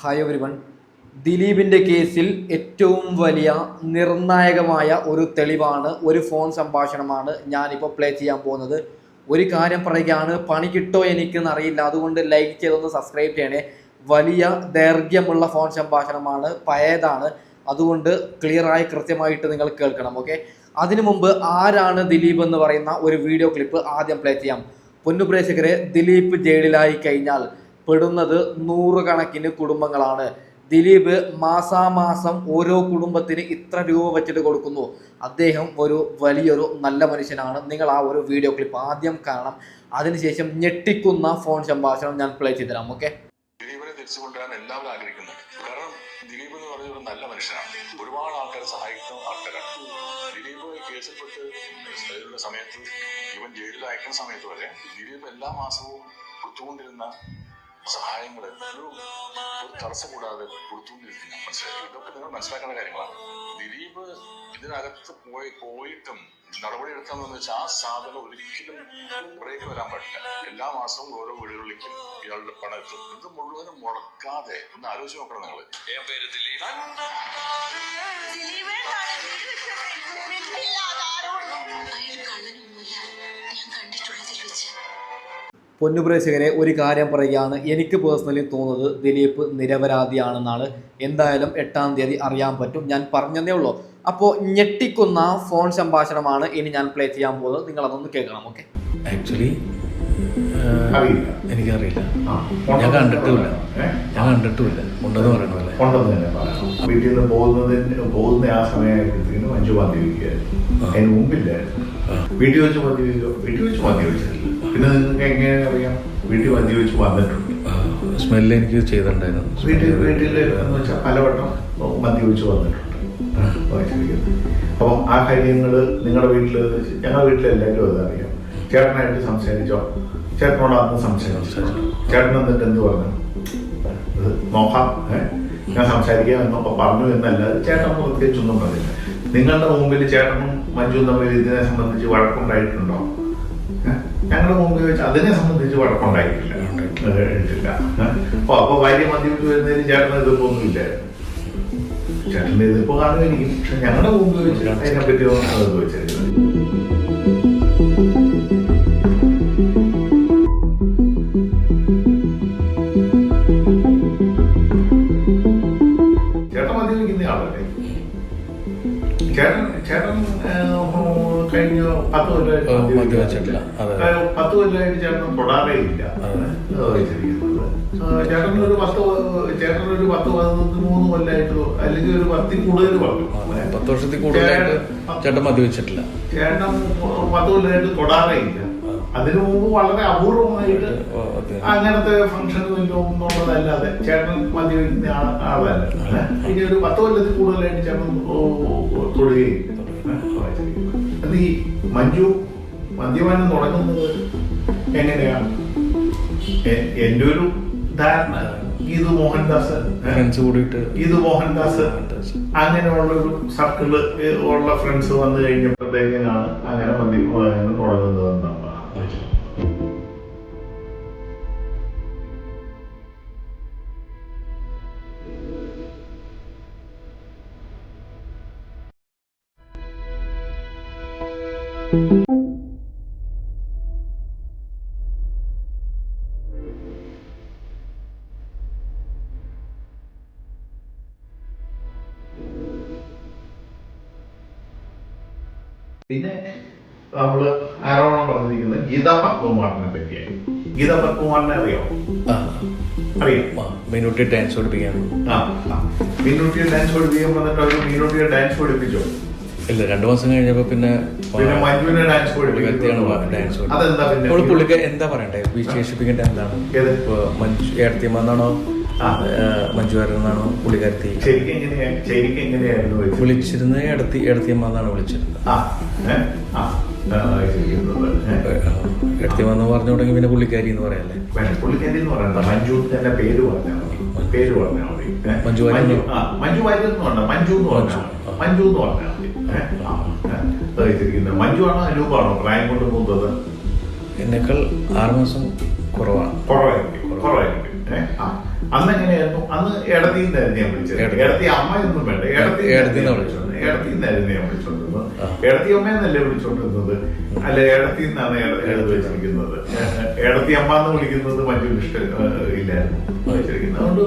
Hi every one ദിലീപിന്റെ കേസിൽ ഏറ്റവും വലിയ നിർണായകമായ ഒരു തെളിവാണ് ഒരു ഫോൺ സംഭാഷണമാണ് ഞാനിപ്പോൾ പ്ലേ ചെയ്യാൻ പോകുന്നത്. ഒരു കാര്യം പറയുകയാണ് പണി കിട്ടോ എനിക്കെന്ന് അറിയില്ല. അതുകൊണ്ട് ലൈക്ക് ചെയ്തൊന്ന് സബ്സ്ക്രൈബ് ചെയ്യണേ. വലിയ ദൈർഘ്യമുള്ള ഫോൺ സംഭാഷണമാണ് പഴയതാണ്. അതുകൊണ്ട് ക്ലിയറായി കൃത്യമായിട്ട് നിങ്ങൾ കേൾക്കണം ഓക്കെ അതിനു മുമ്പ് ആരാണ് ദിലീപ് എന്ന് പറയുന്ന ഒരു വീഡിയോ ക്ലിപ്പ് ആദ്യം പ്ലേ ചെയ്യാം. പൊന്നുപ്രേക്ഷകരെ ദിലീപ് ജയിലിലായി കഴിഞ്ഞാൽ പെടുന്നത് നൂറുകണക്കിന് കുടുംബങ്ങളാണ്. ദിലീപ് മാസാമാസം ഓരോ കുടുംബത്തിന് ഇത്ര രൂപ വെച്ചിട്ട് കൊടുക്കുന്നു. അദ്ദേഹം ഒരു വലിയൊരു നല്ല മനുഷ്യനാണ്. നിങ്ങൾ ആ ഒരു വീഡിയോ ക്ലിപ്പ് ആദ്യം കാണണം. അതിനുശേഷം ഞെട്ടിക്കുന്ന ഫോൺ സംഭാഷണം ഞാൻ പ്ലേ ഓക്കെ ദിലീപിനെ തിരിച്ചു കൊണ്ടുവരാൻ എല്ലാവരും കാരണം എന്ന് നല്ല മനുഷ്യനാണ്. ഒരുപാട് സഹായിക്കുന്ന സമയത്ത് ഇവൻ ജയിലിൽ അയക്കുന്ന സമയത്ത് വരെ ദിലീപ് എല്ലാ മാസവും കൊടുത്തുകൊണ്ടിരുന്ന സഹായങ്ങൾ ഒരു ഒരു തടസ്സം കൂടാതെ കൊടുത്തുകൊണ്ടിരിക്കുന്നു. മനസ്സിലായി? ഇതൊക്കെ നിങ്ങൾ മനസ്സിലാക്കേണ്ട കാര്യങ്ങളാണ്. ദിലീപ് ഇതിനകത്ത് പോയി പോയിട്ടും നടപടി എടുക്കാമെന്ന് വെച്ചാൽ ആ സാധനം ഒരിക്കലും ബ്രേക്ക് വരാൻ പറ്റില്ല എല്ലാ മാസവും ഓരോ വീടുകളിലേക്കും ഇയാളുടെ പണം എത്തും. ഇത് മുഴുവനും മുടക്കാതെ ഒന്ന് ആലോചിച്ച് നോക്കണം നിങ്ങൾ എൻ പേര് ദിലീപ്. ഞാൻ കണ്ടിട്ടുള്ളതിൽ വെച്ച് പൊന്നുപ്രേക്ഷകരെ ഒരു കാര്യം പറയുകയാണ് എനിക്ക് പേഴ്സണലി തോന്നുന്നത് ദിലീപ് നിരപരാധിയാണെന്നാണ്. എന്തായാലും എട്ടാം തീയതി അറിയാൻ പറ്റും. ഞാൻ പറഞ്ഞതേ ഉള്ളൂ. അപ്പോൾ ഞെട്ടിക്കുന്ന ഫോൺ സംഭാഷണമാണ് ഇനി ഞാൻ പ്ലേ ചെയ്യാൻ പോകുന്നത്. നിങ്ങൾ അതൊന്ന് കേൾക്കണം ഓക്കെ ആക്ച്വലി എനിക്കറിയില്ല. ആ, ഞാൻ കണ്ടിട്ടുമില്ല. ഞാൻ കണ്ടിട്ടുമില്ല. ഉണ്ടെന്ന് പറയണ പോലെ. തന്നെ പറയാം വീട്ടിൽ നിന്ന് പോകുന്നതിന് പോകുന്ന ആ സമയമായപ്പോഴത്തേക്കും മഞ്ജു മദ്യപിക്കുകയായിരുന്നു. അതിന് മുമ്പില്ലായിരുന്നു. വീട്ടിൽ വെച്ച് മദ്യപിച്ചോ? വീട്ടിൽ വെച്ച് മദ്യപിച്ചിട്ടില്ല. പിന്നെ നിങ്ങൾക്ക് എങ്ങനെ അറിയാം? വീട്ടിൽ മദ്യപിച്ച് വന്നിട്ടുണ്ട്. സ്മെല്ല് എനിക്ക് ചെയ്തിട്ടുണ്ടായിരുന്നു. വീട്ടിൽ വീട്ടിൽ എന്ന് വെച്ചാൽ പലവട്ടം മദ്യപിച്ച് വന്നിട്ടുണ്ട്. അപ്പം ആ കാര്യങ്ങൾ നിങ്ങളുടെ വീട്ടിൽ ഞങ്ങളുടെ വീട്ടിൽ എല്ലാവരും അതറിയാം ചേട്ടനായിട്ട് സംസാരിച്ചോ? ചേട്ടനോട് അന്ന് സംശയം ചേട്ടൻ എന്നിട്ട് എന്ത് പറഞ്ഞു? നോക്കാം ഞാൻ സംസാരിക്കാം എന്നൊക്കെ പറഞ്ഞു എന്നല്ലാതെ ചേട്ടൻ പ്രത്യേകിച്ചൊന്നും പറഞ്ഞില്ല. നിങ്ങളുടെ മുമ്പിൽ ചേട്ടനും മഞ്ജുവും തമ്മിൽ ഇതിനെ സംബന്ധിച്ച് വഴക്കുണ്ടായിട്ടുണ്ടോ? ഞങ്ങളുടെ മുമ്പ് വെച്ച് അതിനെ സംബന്ധിച്ച് വഴക്കുണ്ടായിട്ടില്ല. ഇട്ടില്ല ഏ? അപ്പൊ അപ്പൊ ഭാര്യ മദ്യപിച്ച് വരുന്നതിന് ചേട്ടന് എതിർപ്പൊന്നുമില്ലായിരുന്നു ചേട്ടന് എതിർപ്പ് കാണുമായിരിക്കും പക്ഷെ ഞങ്ങളുടെ മുമ്പ് വെച്ച് അതിനെപ്പറ്റി ഒന്നും അത് പത്ത് കൊല്ലമായിട്ട്. ഏഹ്, പത്ത് കൊല്ലമായിട്ട് ചേട്ടൻ തൊടാറേ ഇല്ല. ഒരു പത്ത് ചേട്ടൻ ഒരു പത്ത് പതിനൊന്ന് മൂന്ന് കൊല്ലമായിട്ടോ അല്ലെങ്കിൽ ഒരു പത്തിൽ കൂടുതൽ പറഞ്ഞു പത്ത് വർഷത്തിൽ കൂടുതലായിട്ട് ചേട്ടൻ മദ്യവെച്ചിട്ടില്ല ചേട്ടൻ പത്ത് കൊല്ലമായിട്ട് തൊടാറേ ഇല്ല. അതിനു മുമ്പ് വളരെ അപൂർവമായിട്ട്. അങ്ങനത്തെ ഫംഗ്ഷനുകളിലോ എന്നുള്ളതല്ലാതെ ചേട്ടൻ മദ്യപിക്കുന്ന ആള- ആളല്ല. ഇനി ഒരു പത്ത് കൊല്ലത്തിൽ കൂടുതലായിട്ട് ചേട്ടൻ തൊടുകയും ഈ മഞ്ജു മദ്യപാനം തുടങ്ങുന്നത് എങ്ങനെയാണ്? എന്റെ ഒരു ധാരണ. ഗീതു മോഹൻദാസ്? ഫ്രണ്ട്സ് കൂടിയിട്ട് ഗീതു മോഹൻദാസ് അങ്ങനെയുള്ള ഒരു സർക്കിൾ ഉള്ള ഫ്രണ്ട്സ് വന്നു കഴിഞ്ഞപ്പോഴത്തേക്കാണ് അങ്ങനെ മദ്യപാനം തുടങ്ങുന്നത് പിന്നെ നമ്മൾ ആരോപണം പറഞ്ഞിരിക്കുന്നത് പറ്റിയായി. ഗീതാ പത്മകുമാറിനെ അറിയോ? അറിയാം? ആ, മീനുട്ടി ഡാൻസ് പഠിപ്പിക്കാൻ. ആ. മീനൂട്ടിയെ ഡാൻസ് പഠിപ്പിക്കാൻ വന്നിട്ട് അവർ മീനൂട്ടിയെ ഡാൻസ് പഠിപ്പിച്ചോ? ഇല്ല രണ്ടു മാസം കഴിഞ്ഞപ്പോ പിന്നെ ഡാൻസ് പുള്ളിക്ക് എന്താ പറയണ്ടേ? വിശേഷിപ്പിക്കേണ്ട എന്താണ്? മഞ്ജു ഏടത്തിയമ്മന്നാണോ. മഞ്ജുവാരെന്നാണോ പുള്ളിക്കാരത്തി? വിളിച്ചിരുന്നത് ഏടത്തി ഏടത്തിയമ്മന്നാണ് വിളിച്ചിരുന്നത് ആ ആ ആ, ശരിക്കുന്നത്. ഏ? എടുത്തിവന്ന് പറഞ്ഞു തുടങ്ങി പിന്നെ പുള്ളിക്കാരി എന്ന് പറയാല്ലേ? പുള്ളിക്കാരി എന്ന് മഞ്ജു പേര് പറഞ്ഞാൽ മതി. പേര് പറഞ്ഞാൽ മതി. മഞ്ജു വാര്യർ മഞ്ജു വാര്യർ എന്ന് മഞ്ജു എന്ന് പറഞ്ഞാൽ മഞ്ജു. എന്ന് പറഞ്ഞാൽ അനൂപാണോ പ്രായം കൊണ്ട് മൂത്തത് എന്നെക്കാൾ ആറ് മാസം കുറവാണ്. കുറവായിരിക്കും. കുറവായിരിക്കും. ഏ? അന്ന് എങ്ങനെയായിരുന്നു? അന്ന് ഞാൻ വിളിച്ചത്. വേണ്ട. ഞാൻ വിളിച്ചോണ്ടിരുന്നത്. അമ്മയെന്നല്ലേ വിളിച്ചോണ്ടിരുന്നത്? അല്ല വെച്ചിരിക്കുന്നത്? അമ്മ എന്ന് വിളിക്കുന്നത് മഞ്ജുവിന് ഇഷ്ടം ഇല്ലായിരുന്നു. വെച്ചിരിക്കുന്നത്. അതുകൊണ്ട്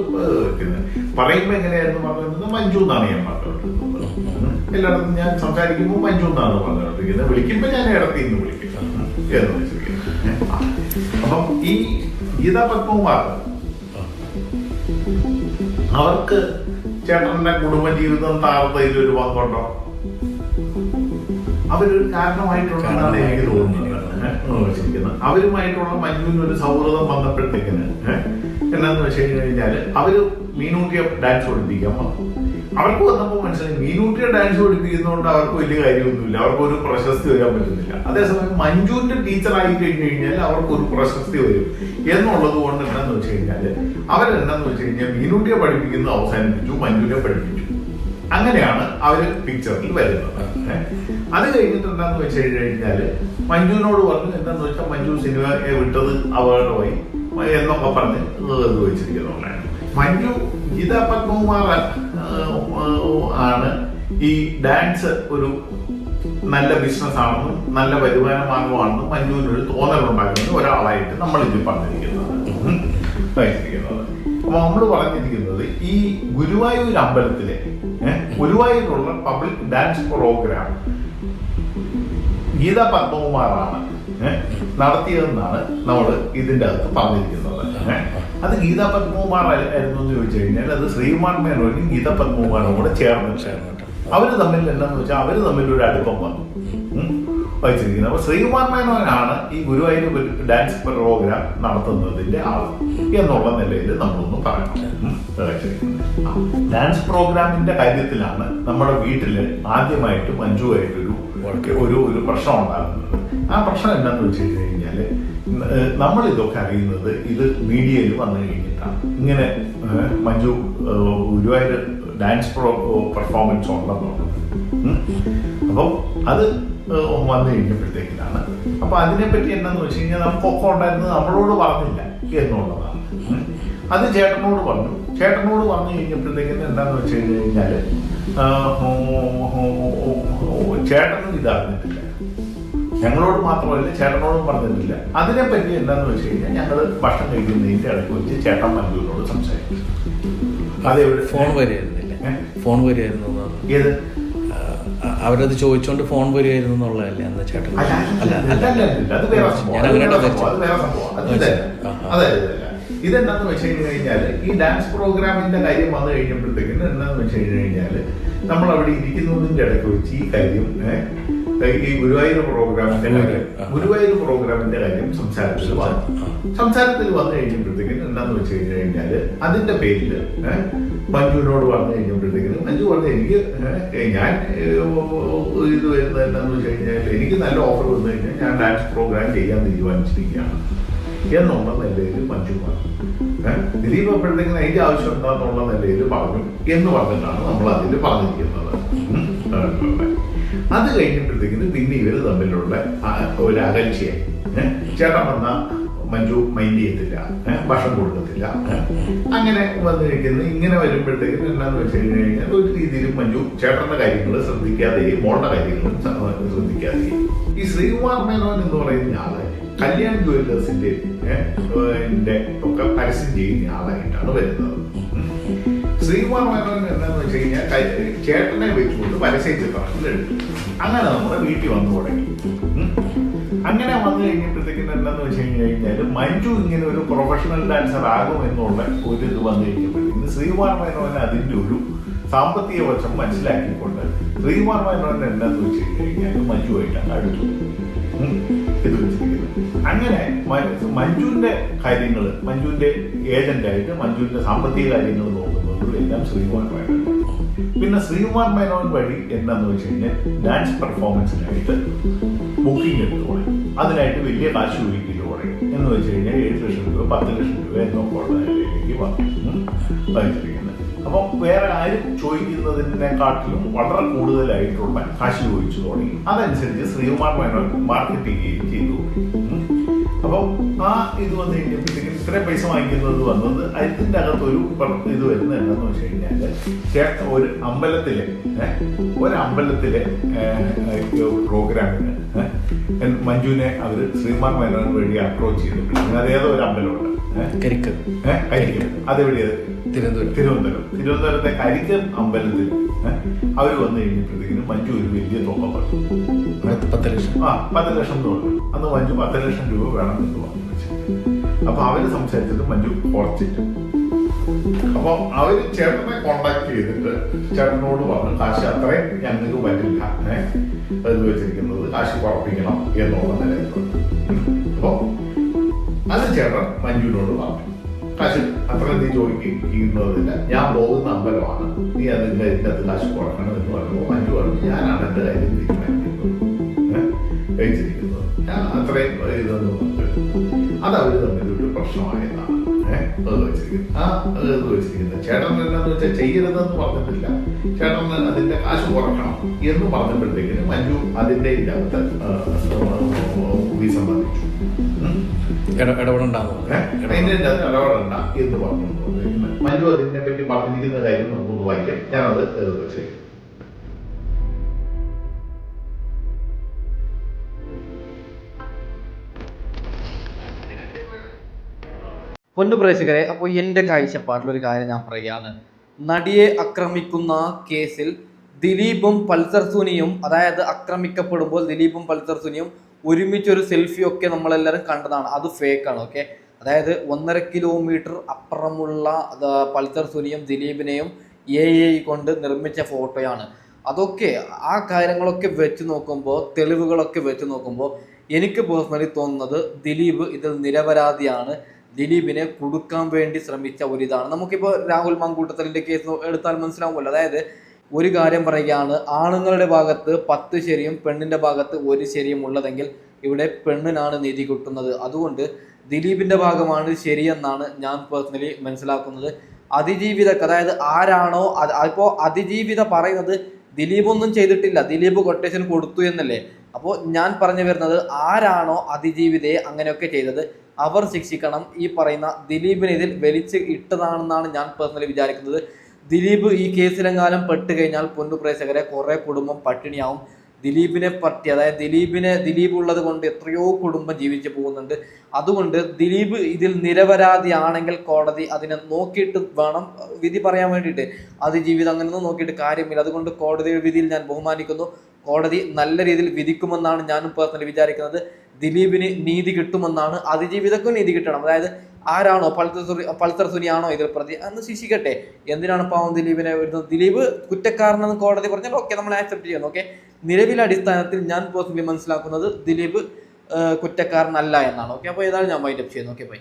പറയുമ്പോ എങ്ങനെയായിരുന്നു പറഞ്ഞിരുന്നത്? മഞ്ജു എന്നാണ് ഞാൻ പറഞ്ഞുകൊണ്ടിരുന്നത്. ഉം. എല്ലായിടത്തും ഞാൻ സംസാരിക്കുമ്പോൾ മഞ്ജു എന്നാണ് പറഞ്ഞുകൊണ്ടിരിക്കുന്നത് വിളിക്കുമ്പോൾ ഞാൻ ഇടത്തിൽ നിന്ന് വിളിക്കും. അപ്പം ഈ ഗീതാ പത്മകുമാർ അവർക്ക് ചേട്ടന്റെ കുടുംബജീവിതം താർത്തയിൽ ഒരു പങ്കുണ്ടോ? അവരൊരു കാരണമായിട്ടുണ്ടെന്നാണ് എനിക്ക് തോന്നുന്നത്. അവരുമായിട്ടുള്ള മഞ്ജുവിന് സൗഹൃദം ബന്ധപ്പെട്ടിരിക്കുന്നത് എന്നാന്ന് വെച്ച് കഴിഞ്ഞ് കഴിഞ്ഞാൽ അവർ മീനൂട്ടിയെ ഡാൻസ് പഠിപ്പിക്കാൻ വന്നു. അവർക്ക് വന്നപ്പോൾ മനസ്സിലായി മീനൂട്ടിയെ ഡാൻസ് പഠിപ്പിക്കുന്നതുകൊണ്ട് അവർക്ക് വലിയ കാര്യമൊന്നുമില്ല. അവർക്ക് ഒരു പ്രശസ്തി വരാൻ പറ്റുന്നില്ല. അതേസമയം മഞ്ജുവിന്റെ ടീച്ചർ ആയി കഴിഞ്ഞു കഴിഞ്ഞാൽ അവർക്ക് ഒരു പ്രശസ്തി വരും. എന്നുള്ളത് കൊണ്ട് എന്താന്ന് വെച്ച് കഴിഞ്ഞാൽ അവരെന്താന്ന് വെച്ച് കഴിഞ്ഞാൽ മീനൂട്ടിയെ പഠിപ്പിക്കുന്നത് അവസാനിപ്പിച്ചു മഞ്ജുവിനെ പഠിപ്പിച്ചു. അങ്ങനെയാണ് അവർ പിക്ചറിൽ വരുന്നത്? അത് കഴിഞ്ഞിട്ട് എന്താന്ന് വെച്ച് കഴിഞ്ഞാൽ മഞ്ജുവിനോട് പറഞ്ഞു എന്താന്ന് വെച്ചാൽ മഞ്ജു സിനിമയെ വിട്ടത് അപകടമായി എന്നൊക്കെ പറഞ്ഞ് ഇത് വെച്ചിരിക്കുന്നുണ്ടായിരുന്നു മഞ്ജു ഗീത പത്മകുമാർ ആണ് ഈ ഡാൻസ് ഒരു നല്ല ബിസിനസ് ആണെന്നും നല്ല വരുമാന മാർഗമാണെന്നും മഞ്ജുവിനൊരു തോന്നലുണ്ടാക്കുന്ന ഒരാളായിട്ട് നമ്മൾ ഇത് പറഞ്ഞിരിക്കുന്നത്. അപ്പൊ നമ്മൾ പറഞ്ഞിരിക്കുന്നത് ഈ ഗുരുവായൂർ അമ്പലത്തിലെ ഗുരുവായൂരിലുള്ള പബ്ലിക് ഡാൻസ് പ്രോഗ്രാം ഗീത പത്മകുമാറാണ് നടത്തിയതെന്നാണ് നമ്മൾ ഇതിന്റെ അകത്ത് പറഞ്ഞിരിക്കുന്നത്. അത് ഗീത പത്മകുമാർ ആയിരുന്നു എന്ന് ചോദിച്ചു കഴിഞ്ഞാൽ അത് ശ്രീകുമാർ മേനോനും ഗീത പത്മകുമാറും കൂടെ ചേർന്ന് ചേർന്നിട്ട്. അവർ തമ്മിൽ എന്താന്ന് വെച്ചാൽ അവർ തമ്മിൽ ഒരു അടുപ്പം വന്നു. വഹിച്ചിരിക്കുന്നത് അപ്പൊ ശ്രീകുമാർ മേനോനാണ് ഈ ഗുരുവായൂർ ഡാൻസ് പ്രോഗ്രാം നടത്തുന്നതിന്റെ ആൾ എന്നുള്ള നിലയിൽ നമ്മളൊന്ന് പറയണം. ഡാൻസ് പ്രോഗ്രാമിന്റെ കാര്യത്തിലാണ് നമ്മുടെ വീട്ടിൽ ആദ്യമായിട്ട് മഞ്ജുവായിട്ടൊരു ഒരു ഒരു പ്രശ്നം ഉണ്ടാകുന്നത് ആ പ്രശ്നം എന്താണെന്ന് വെച്ച് കഴിഞ്ഞ് കഴിഞ്ഞാൽ നമ്മൾ ഇതൊക്കെ അറിയുന്നത് ഇത് മീഡിയയിൽ വന്നു കഴിഞ്ഞിട്ടാണ്. ഇങ്ങനെ മഞ്ജു ഗുരുവായൂർ ഡാൻസ് പെർഫോമൻസ് ഉണ്ടെന്നുള്ളത്. അപ്പം അത് വന്നു കഴിഞ്ഞപ്പോഴത്തേക്കിനാണ്. അപ്പൊ അതിനെപ്പറ്റി എന്താന്ന് വെച്ച് കഴിഞ്ഞാൽ നമുക്കൊക്കെ ഉണ്ടായിരുന്നത് നമ്മളോട് പറഞ്ഞില്ല എന്നുള്ളതാണ്. അത് ചേട്ടനോട് പറഞ്ഞു. ചേട്ടനോട് പറഞ്ഞു കഴിഞ്ഞപ്പോഴത്തേക്കിന് എന്താന്ന് വെച്ച് കഴിഞ്ഞ് കഴിഞ്ഞാൽ ചേട്ടനും ഇതറിഞ്ഞിട്ടില്ല. ഞങ്ങളോട് മാത്രമല്ല ചേട്ടനോടും പറഞ്ഞിട്ടില്ല. അതിനെപ്പറ്റി എന്താന്ന് വെച്ച് കഴിഞ്ഞാൽ ഞങ്ങൾ ഭക്ഷണം കഴിക്കുന്നതിന്റെ ഇടയ്ക്ക് വെച്ച് ചേട്ടൻ മഞ്ജുവിനോട് സംസാരിച്ചു. അതെവിടെ ഫോൺ വരെയായിരുന്നില്ല ഫോൺ വരെയായിരുന്നു. ഏത്? അവരത് ചോദിച്ചോണ്ട് ഫോൺ വരികയായിരുന്നു എന്നുള്ളതല്ലേ അന്ന് ചേട്ടൻ അല്ല, ഞാൻ. ഇതെന്താന്ന് വെച്ച് കഴിഞ്ഞാൽ ഈ ഡാൻസ് പ്രോഗ്രാമിന്റെ കാര്യം വന്നു കഴിഞ്ഞപ്പോഴത്തേക്കിന് എന്താന്ന് വെച്ച് കഴിഞ്ഞു കഴിഞ്ഞാൽ നമ്മൾ അവിടെ ഇരിക്കുന്നതിന്റെ ഇടയ്ക്ക് വെച്ച് ഈ കാര്യം ഈ ഗുരുവായൂർ പ്രോഗ്രാമിന്റെ കാര്യം. ആ. ഗുരുവായൂർ പ്രോഗ്രാമിന്റെ കാര്യം സംസാരത്തിൽ വന്നു. സംസാരത്തിൽ വന്നു. കഴിഞ്ഞപ്പോഴത്തേക്കും എന്താന്ന് വെച്ച് കഴിഞ്ഞു കഴിഞ്ഞാൽ അതിന്റെ പേരിൽ മഞ്ജുവിനോട് പറഞ്ഞു കഴിഞ്ഞപ്പോഴത്തേക്കും മഞ്ജു പറഞ്ഞു എനിക്ക് ഞാൻ ഇത് വരുന്നത് എന്താന്ന് വെച്ച് കഴിഞ്ഞാൽ എനിക്ക് നല്ല ഓഫർ വന്നു കഴിഞ്ഞാൽ ഞാൻ ഡാൻസ് പ്രോഗ്രാം ചെയ്യാൻ തീരുമാനിച്ചിരിക്കുകയാണ്. എന്നുള്ള നിലയിൽ മഞ്ജു പറഞ്ഞു. ദിലീപ് അപ്പോഴത്തേക്കും അതിന്റെ ആവശ്യം എന്താന്നുള്ള നിലയിൽ പറഞ്ഞു എന്ന് പറഞ്ഞിട്ടാണ് നമ്മൾ അതിൽ പറഞ്ഞിരിക്കുന്നത്. അത് കഴിഞ്ഞപ്പോഴത്തേക്കിന് പിന്നെ ഇവർ തമ്മിലുള്ള ഒരു അകൽച്ചയായി. ചേട്ടൻ വന്ന മഞ്ജു മൈൻഡ് ചെയ്യത്തില്ല. ഭക്ഷണം കൊടുക്കത്തില്ല. അങ്ങനെ വന്നിരിക്കുന്നത് ഇങ്ങനെ വരുമ്പോഴത്തേക്കും എന്താന്ന് വെച്ച് കഴിഞ്ഞ് കഴിഞ്ഞാൽ ഒരു രീതിയിലും മഞ്ജു ചേട്ടന്റെ കാര്യങ്ങൾ ശ്രദ്ധിക്കാതെയും മോളുടെ കാര്യങ്ങളും ശ്രദ്ധിക്കാതെയും ഈ ശ്രീകുമാർ മേനോൻ എന്ന് പറയുന്ന ആൾ കല്യാൺ ജുവല്ലേഴ്സിന്റെ ഒക്കെ പരസ്യം ചെയ്യുന്ന ആളായിട്ടാണ് വരുന്നത്. ശ്രീകുമാർ മേനോൻ എന്താന്ന് വെച്ച് കഴിഞ്ഞാൽ ചേട്ടനെ വെച്ചുകൊണ്ട് പരസ്യ ചിത്രങ്ങൾ അങ്ങനെ നമ്മുടെ വീട്ടിൽ വന്നു തുടങ്ങി. അങ്ങനെ വന്നു കഴിഞ്ഞപ്പോഴത്തേക്കും എന്താന്ന് വെച്ച് കഴിഞ്ഞ് കഴിഞ്ഞാൽ മഞ്ജു ഇങ്ങനെ ഒരു പ്രൊഫഷണൽ ഡാൻസർ ആകും എന്നുള്ള ഒരു ഇത് വന്നു കഴിഞ്ഞപ്പോഴത്തേക്കും ശ്രീകുമാർ മേനോൻ അതിന്റെ ഒരു സാമ്പത്തിക വശം മനസ്സിലാക്കിക്കൊണ്ട് ശ്രീകുമാർ മേനോൻ എന്താന്ന് വെച്ച് കഴിഞ്ഞാൽ മഞ്ജുവായിട്ടാണ് അടുത്തു. ഇത് വെച്ചിരിക്കുന്നത് അങ്ങനെ മഞ്ജുവിന്റെ കാര്യങ്ങൾ മഞ്ജുവിന്റെ ഏജന്റായിട്ട് മഞ്ജുവിന്റെ സാമ്പത്തിക കാര്യങ്ങൾ നോക്കുന്നതും എല്ലാം ശ്രീകുമാർ മേനോൻ പിന്നെ ശ്രീകുമാർ മേനോൻ വഴി എന്താന്ന് വെച്ച് കഴിഞ്ഞാൽ ഡാൻസ് പെർഫോമൻസിനായിട്ട് ബുക്കിംഗ് എടുത്തു തുടങ്ങി അതിനായിട്ട് വലിയ കാശ് ഒഴുക്കിയിട്ട് തുടങ്ങി എന്ന് വെച്ച് കഴിഞ്ഞാൽ ഏഴ് ലക്ഷം രൂപ പത്ത് ലക്ഷം രൂപ എന്നൊക്കെ ഉള്ള നിലയിലേക്ക് വന്നു ഉം. വഹിച്ചിരിക്കുന്നത് അപ്പം വേറെ ആരും ചോദിക്കുന്നതിനെക്കാട്ടിലും വളരെ കൂടുതലായിട്ടുള്ള കാശ് ചോദിച്ചു തുടങ്ങി അതനുസരിച്ച് ശ്രീകുമാർ മേനോൻ മാർക്കറ്റിംഗ് ചെയ്തു ഉം. അപ്പം ആ ഇത് വന്നു കഴിഞ്ഞപ്പോഴത്തേക്കും ഇത്രയും പൈസ വാങ്ങിക്കുന്നത് വന്നത് അതിന്റെ അകത്ത് ഒരു ഇത് വരുന്നത് എന്താണെന്ന് വെച്ച് കഴിഞ്ഞാൽ ഒരു അമ്പലത്തിലെ ഒരു അമ്പലത്തിലെ പ്രോഗ്രാമിന് മഞ്ജുവിനെ അവർ ശ്രീമാൻ മേനോൻ വഴി അപ്രോച്ച് ചെയ്തിട്ടുണ്ട്. അത് ഏതോ ഒരു അമ്പലമുണ്ട് കരിക്ക്. കരിക്കും. അതെവിടെയത് തിരുവനന്തപുരം. തിരുവനന്തപുരം. തിരുവനന്തപുരത്തെ കരിക്കൻ അമ്പലത്തിൽ അവർ വന്നു കഴിഞ്ഞപ്പോഴത്തേക്കിനും മഞ്ജു ഒരു വലിയ തോന്നപ്പെട്ടു പറഞ്ഞു. പത്ത് ലക്ഷം. ആ പത്ത് ലക്ഷം എന്ന് അന്ന് മഞ്ജു പത്ത് ലക്ഷം രൂപ വേണം എന്ന് പറഞ്ഞു അപ്പൊ അവർ സംസാരിച്ചിട്ട് മഞ്ജു കുറച്ചിട്ടു. അപ്പൊ അവർ ചേട്ടനെ കോണ്ടാക്ട് ചെയ്തിട്ട് ചേട്ടനോട് പറഞ്ഞു കാശ് അത്രയും ഞങ്ങൾക്ക് പറ്റില്ല. ഏഹ് വെച്ചിരിക്കുന്നത് കാശ് കുറപ്പിക്കണം എന്നുള്ള നിലയിൽ അപ്പൊ അത് ചേട്ടൻ മഞ്ജുവിനോട് പറഞ്ഞു കാശ് അത്ര നീ ചോദിക്കുന്നതില്ല. ഞാൻ പോകുന്ന അമ്പലമാണ്. നീ അതിന്റെ അത് കാശ് കുറക്കണം എന്ന് പറഞ്ഞു. മഞ്ജു പറഞ്ഞു ഞാനാണ് എന്റെ കാര്യം തീരുമാനിക്കുന്നത് കഴിച്ചിരിക്കുന്നത് ഞാൻ അത്രയും ഇതൊന്നും അത് അവർ തമ്മിൽ ഒരു പ്രശ്നമായതാണ് ആ വെച്ചിരിക്കുന്നത്. ചേട്ടൻ എന്താന്ന് വെച്ചാൽ ചെയ്യരുതെന്ന് പറഞ്ഞിട്ടില്ല. ചേട്ടൻ അതിന്റെ കാശ് കുറക്കണം എന്ന് പറഞ്ഞപ്പോഴത്തേക്കിന് മഞ്ജു അതിന്റെ ഇതിനകത്ത് വിസമ്മതിച്ചു അതിന്റെ ഇടപെടണ്ട എന്ന് പറഞ്ഞു മഞ്ജു അതിനെ പറ്റി പറഞ്ഞിരിക്കുന്ന കാര്യം നമുക്ക് വായിക്കാം. ഞാനത് ചെയ്യും പൊന്നു പ്രേക്ഷകരെ അപ്പോൾ എന്റെ കാഴ്ചപ്പാടിലൊരു കാര്യം ഞാൻ പറയുകയാണ്. നടിയെ ആക്രമിക്കുന്ന കേസിൽ ദിലീപും പൾസർ സുനിയും അതായത് ആക്രമിക്കപ്പെടുമ്പോൾ ദിലീപും പൾസർ സുനിയും ഒരുമിച്ചൊരു സെൽഫി ഒക്കെ നമ്മളെല്ലാവരും കണ്ടതാണ്. അത് ഫേക്കാണ് ഓക്കെ? അതായത് ഒന്നര കിലോമീറ്റർ അപ്പുറമുള്ള പൾസർ സുനിയും ദിലീപിനെയും എ ഐ കൊണ്ട് നിർമ്മിച്ച ഫോട്ടോയാണ്. അതൊക്കെ ആ കാര്യങ്ങളൊക്കെ വെച്ച് നോക്കുമ്പോൾ തെളിവുകളൊക്കെ വെച്ച് നോക്കുമ്പോൾ എനിക്ക് പേഴ്സണലി തോന്നുന്നത് ദിലീപ് ഇതിൽ നിരപരാധിയാണ്. ദിലീപിനെ കൊടുക്കാൻ വേണ്ടി ശ്രമിച്ച ഒരിതാണ്. നമുക്കിപ്പോൾ രാഹുൽ മാങ്കൂട്ടത്തലിന്റെ കേസ് എടുത്താൽ മനസ്സിലാവുമല്ലോ. അതായത് ഒരു കാര്യം പറയുകയാണ് ആണുങ്ങളുടെ ഭാഗത്ത് പത്ത് ശരിയും പെണ്ണിന്റെ ഭാഗത്ത് ഒരു ശരിയും ഉള്ളതെങ്കിൽ ഇവിടെ പെണ്ണിനാണ് നീതി കിട്ടുന്നത്. അതുകൊണ്ട് ദിലീപിന്റെ ഭാഗമാണ് ശരിയെന്നാണ് ഞാൻ പേഴ്സണലി മനസ്സിലാക്കുന്നത്. അതിജീവിത അതായത് ആരാണോ അത് അതിജീവിത പറയുന്നത് ദിലീപ് ഒന്നും ചെയ്തിട്ടില്ല. ദിലീപ് കൊട്ടേഷൻ കൊടുത്തു എന്നല്ലേ? അപ്പോൾ ഞാൻ പറഞ്ഞു വരുന്നത് ആരാണോ അതിജീവിതയെ അങ്ങനെയൊക്കെ ചെയ്തത് അവർ ശിക്ഷിക്കണം ഈ പറയുന്ന ദിലീപിനെ ഇതിൽ വലിച്ച് ഇട്ടതാണെന്നാണ് ഞാൻ പേഴ്സണലി വിചാരിക്കുന്നത്. ദിലീപ് ഈ കേസിലെങ്ങാനും പെട്ട് കഴിഞ്ഞാൽ പൊന്നു പ്രേക്ഷകരെ കുറേ കുടുംബം പട്ടിണിയാവും. ദിലീപിനെ പറ്റി അതായത് ദിലീപിനെ ദിലീപ് ഉള്ളത് കൊണ്ട് എത്രയോ കുടുംബം ജീവിച്ചു പോകുന്നുണ്ട്. അതുകൊണ്ട് ദിലീപ് ഇതിൽ നിരപരാധിയാണെങ്കിൽ കോടതി അതിനെ നോക്കിയിട്ട് വേണം വിധി പറയാൻ വേണ്ടിയിട്ട്. അതിജീവിതം അങ്ങനെയൊന്നും നോക്കിയിട്ട് കാര്യമില്ല. അതുകൊണ്ട് കോടതിയുടെ വിധിയിൽ ഞാൻ ബഹുമാനിക്കുന്നു. കോടതി നല്ല രീതിയിൽ വിധിക്കുമെന്നാണ് ഞാനും പേഴ്സണലി വിചാരിക്കുന്നത്. ദിലീപിന് നീതി കിട്ടുമെന്നാണ് അതിജീവിതക്കും നീതി കിട്ടണം. അതായത് ആരാണോ? പൾസർ സുനി സുനിയാണോ ഇതിൽ പ്രതി? അന്ന് ശിക്ഷിക്കട്ടെ. എന്തിനാണ് പാവം ദിലീപിനെ വരുന്നത്? ദിലീപ് കുറ്റക്കാരനെന്ന് കോടതി പറഞ്ഞാൽ ഓക്കെ നമ്മൾ ആക്സെപ്റ്റ് ചെയ്യുന്നു ഓക്കെ? നിലവിലെ അടിസ്ഥാനത്തിൽ ഞാൻ പേഴ്സണലി മനസ്സിലാക്കുന്നത് ദിലീപ് കുറ്റക്കാരനല്ല എന്നാണ് ഓക്കെ? അപ്പോൾ ഏതായാലും ഞാൻ വൈൻഡപ്പ് ചെയ്യുന്നു ഓക്കെ ബൈ